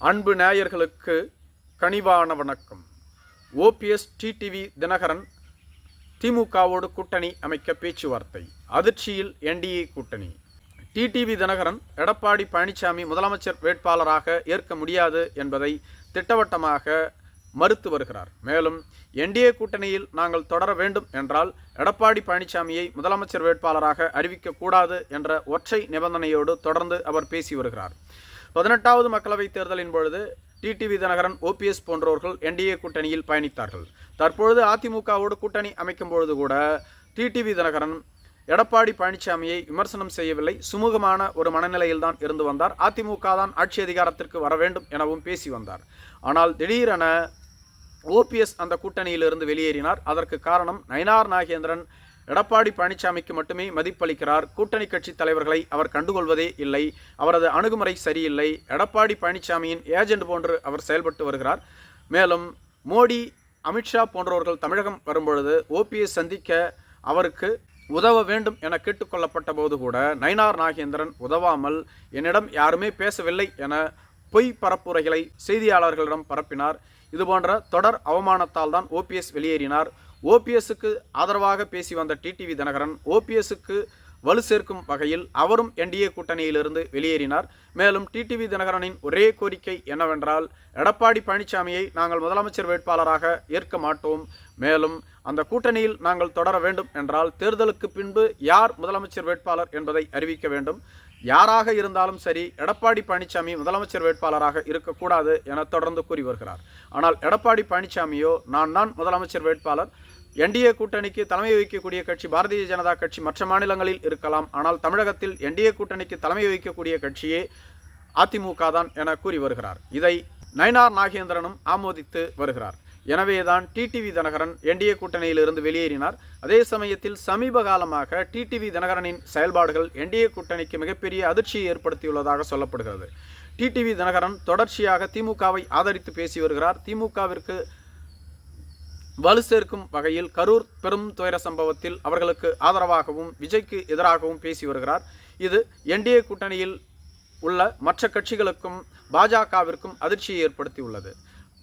அன்பு நேயர்களுக்கு கனிவான வணக்கம். ஓபிஎஸ் டிடிவி தினகரன் திமுகவோடு கூட்டணி அமைக்க பேச்சுவார்த்தை. அதிர்ச்சியில் என்டிஏ கூட்டணி. டிடிவி தினகரன் எடப்பாடி பழனிசாமி முதலமைச்சர் வேட்பாளராக ஏற்க முடியாது என்பதை திட்டவட்டமாக மறுத்து வருகிறார். மேலும் என்டிஏ கூட்டணியில் நாங்கள் தொடர வேண்டும் என்றால் எடப்பாடி பழனிசாமியை முதலமைச்சர் வேட்பாளராக அறிவிக்கக்கூடாது என்ற ஒற்றை நிபந்தனையோடு தொடர்ந்து அவர் பேசி வருகிறார். பதினெட்டாவது மக்களவைத் தேர்தலின் பொழுது டிடிவி தினகரன் ஓபிஎஸ் போன்றவர்கள் என்டிஏ கூட்டணியில் பயணித்தார்கள். தற்பொழுது அதிமுகவோடு கூட்டணி அமைக்கும் பொழுது கூட டிடிவி தினகரன் எடப்பாடி பழனிசாமியை விமர்சனம் செய்யவில்லை. சுமூகமான ஒரு மனநிலையில்தான் இருந்து வந்தார். அதிமுக தான் ஆட்சி அதிகாரத்திற்கு வர வேண்டும் எனவும் பேசி வந்தார். ஆனால் திடீரென ஓபிஎஸ் அந்த கூட்டணியிலிருந்து வெளியேறினார். அதற்கு காரணம் நயனார் நாகேந்திரன் எடப்பாடி பழனிசாமிக்கு மட்டுமே மதிப்பளிக்கிறார். கூட்டணி கட்சி தலைவர்களை அவர் கண்டுகொள்வதே இல்லை. அவரது அணுகுமுறை சரியில்லை. எடப்பாடி பழனிசாமியின் ஏஜென்ட் போன்று அவர் செயல்பட்டு வருகிறார். மேலும் மோடி அமித்ஷா போன்றவர்கள் தமிழகம் வரும்பொழுது ஓபிஎஸ் சந்திக்க அவருக்கு உதவ வேண்டும் என கேட்டுக்கொள்ளப்பட்ட போது கூட நயினார் நாகேந்திரன் உதவாமல் என்னிடம் யாருமே பேசவில்லை என பொய் பரப்புரைகளை செய்தியாளர்களிடம் பரப்பினார். இதுபோன்ற தொடர் அவமானத்தால் தான் ஓபிஎஸ் வெளியேறினார். ஓபிஎஸ்க்கு ஆதரவாக பேசி வந்த டிடிவி தினகரன் ஓபிஎஸ்க்கு வலு சேர்க்கும் வகையில் அவரும் என்டிஏ கூட்டணியிலிருந்து வெளியேறினார். மேலும் டிடிவி தினகரனின் ஒரே கோரிக்கை என்னவென்றால் எடப்பாடி பழனிசாமியை நாங்கள் முதலமைச்சர் வேட்பாளராக ஏற்க மாட்டோம். மேலும் அந்த கூட்டணியில் நாங்கள் தொடர வேண்டும் என்றால் தேர்தலுக்கு பின்பு யார் முதலமைச்சர் வேட்பாளர் என்பதை அறிவிக்க வேண்டும். யாராக இருந்தாலும் சரி எடப்பாடி பழனிசாமி முதலமைச்சர் வேட்பாளராக இருக்கக்கூடாது என தொடர்ந்து கூறி வருகிறார். ஆனால் எடப்பாடி பழனிசாமியோ நான் தான் முதலமைச்சர் வேட்பாளர். என்டிஏ கூட்டணிக்கு தலைமை வகிக்கக்கூடிய கட்சி பாரதிய ஜனதா கட்சி மற்ற மாநிலங்களில் இருக்கலாம். ஆனால் தமிழகத்தில் என்டிஏ கூட்டணிக்கு தலைமை வகிக்கக்கூடிய கட்சியே அதிமுக தான் என கூறி வருகிறார். இதை நயனார் நாகேந்திரனும் ஆமோதித்து வருகிறார். எனவேதான் டிடிவி தினகரன் என்டிஏ கூட்டணியிலிருந்து வெளியேறினார். அதே சமயத்தில் சமீப காலமாக டிடிவி தினகரனின் செயல்பாடுகள் என்டிஏ கூட்டணிக்கு மிகப்பெரிய அதிர்ச்சியை ஏற்படுத்தியுள்ளதாக சொல்லப்படுகிறது. டிடிவி தினகரன் தொடர்ச்சியாக திமுகவை ஆதரித்து பேசி வருகிறார். திமுகவிற்கு வலு சேர்க்கும் வகையில் கரூர் பெரும் துயர சம்பவத்தில் அவர்களுக்கு ஆதரவாகவும் விஜய்க்கு எதிராகவும் பேசி வருகிறார். இது என்டிஏ கூட்டணியில் உள்ள மற்ற கட்சிகளுக்கும் பாஜகவிற்கும் அதிர்ச்சியை ஏற்படுத்தியுள்ளது.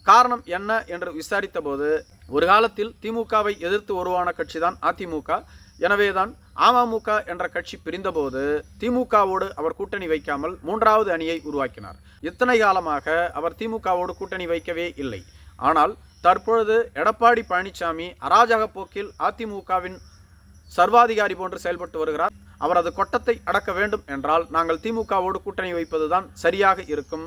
காரணம் என்ன என்று விசாரித்த போது ஒரு காலத்தில் திமுகவை எதிர்த்து உருவான கட்சிதான் அதிமுக. எனவேதான் அமமுக என்ற கட்சி பிரிந்தபோது திமுகவோடு அவர் கூட்டணி வைக்காமல் மூன்றாவது அணியை உருவாக்கினார். இத்தனை காலமாக அவர் திமுகவோடு கூட்டணி வைக்கவே இல்லை. ஆனால் தற்பொழுது எடப்பாடி பழனிசாமி அராஜக போக்கில் அதிமுகவின் சர்வாதிகாரி போன்று செயல்பட்டு வருகிறார். அவரது கொட்டத்தை அடக்க வேண்டும் என்றால் நாங்கள் திமுகவோடு கூட்டணி வைப்பதுதான் சரியாக இருக்கும்.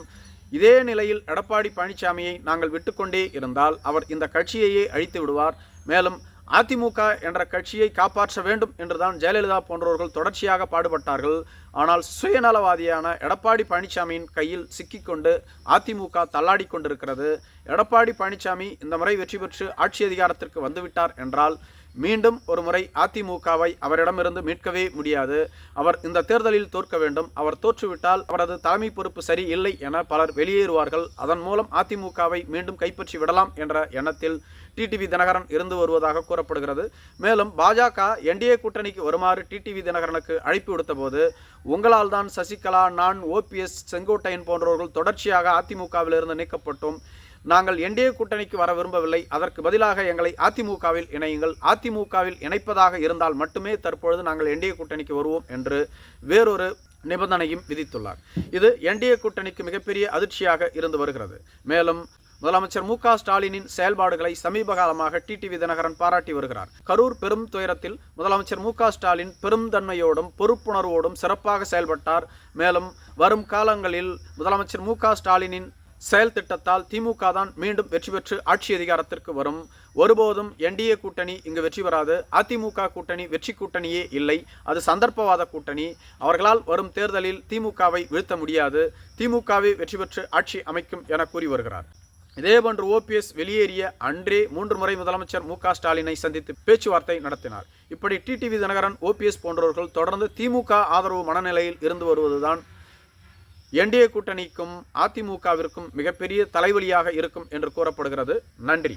இதே நிலையில் எடப்பாடி பழனிசாமியை நாங்கள் விட்டுக்கொண்டே இருந்தால் அவர் இந்த கட்சியையே அழித்து விடுவார். மேலும் அதிமுக என்ற கட்சியை காப்பாற்ற வேண்டும் என்றுதான் ஜெயலலிதா போன்றவர்கள் தொடர்ச்சியாக பாடுபட்டார்கள். ஆனால் சுயநலவாதியான எடப்பாடி பழனிசாமியின் கையில் சிக்கிக்கொண்டு அதிமுக தள்ளாடி கொண்டிருக்கிறது. எடப்பாடி பழனிசாமி இந்த முறை வெற்றி பெற்று ஆட்சி அதிகாரத்திற்கு வந்துவிட்டார் என்றால் மீண்டும் ஒரு முறை அதிமுகவை அவரிடமிருந்து மீட்கவே முடியாது. அவர் இந்த தேர்தலில் தோற்க வேண்டும். அவர் தோற்றுவிட்டால் அவரது தலைமை பொறுப்பு சரி இல்லை என பலர் வெளியேறுவார்கள். அதன் மூலம் அதிமுகவை மீண்டும் கைப்பற்றி விடலாம் என்ற எண்ணத்தில் டிடிவி தினகரன் இருந்து வருவதாக கூறப்படுகிறது. மேலும் பாஜக என்டிஏ கூட்டணிக்கு வருமாறு டிடிவி தினகரனுக்கு அழைப்பு விடுத்த போது உங்களால் தான் சசிகலா நான் ஓபிஎஸ் செங்கோட்டையன் போன்றவர்கள் தொடர்ச்சியாக அதிமுகவிலிருந்து நீக்கப்பட்டோம். நாங்கள் என்டிஏ கூட்டணிக்கு வர விரும்பவில்லை. அதற்கு பதிலாக எங்களை அதிமுகவில் இணையுங்கள். அதிமுகவில் இணைப்பதாக இருந்தால் மட்டுமே தற்பொழுது நாங்கள் என்டிஏ கூட்டணிக்கு வருவோம் என்று வேறொரு நிபந்தனையும் விதித்துள்ளார். இது என்டிஏ கூட்டணிக்கு மிகப்பெரிய அதிர்ச்சியாக இருந்து வருகிறது. மேலும் முதலமைச்சர் மு ஸ்டாலினின் செயல்பாடுகளை சமீப காலமாக டிடிவி தினகரன் பாராட்டி வருகிறார். கரூர் பெரும் துயரத்தில் முதலமைச்சர் மு ஸ்டாலின் பெரும் தன்மையோடும் பொறுப்புணர்வோடும் சிறப்பாக செயல்பட்டார். மேலும் வரும் காலங்களில் முதலமைச்சர் மு ஸ்டாலினின் செயல் திட்டத்தால் திமுக தான் மீண்டும் வெற்றி பெற்று ஆட்சி அதிகாரத்திற்கு வரும். ஒருபோதும் என்டிஏ கூட்டணி இங்கு வெற்றி பெறாது. அதிமுக கூட்டணி வெற்றி கூட்டணியே இல்லை. அது சந்தர்ப்பவாத கூட்டணி. அவர்களால் வரும் தேர்தலில் திமுகவை வீழ்த்த முடியாது. திமுகவை வெற்றி பெற்று ஆட்சி அமைக்கும் என கூறி வருகிறார். இதேபோன்று ஓபிஎஸ் வெளியேறிய அன்றே மூன்று முறை முதலமைச்சர் மு ஸ்டாலினை சந்தித்து பேச்சுவார்த்தை நடத்தினார். இப்படி டிடிவி தினகரன் ஓபிஎஸ் போன்றவர்கள் தொடர்ந்து திமுக ஆதரவு மனநிலையில் இருந்து வருவதுதான் என்டிஏ கூட்டணிக்கும் அதிமுகவிற்கும் மிகப்பெரிய தலைவலியாக இருக்கும் என்று கூறப்படுகிறது. நன்றி.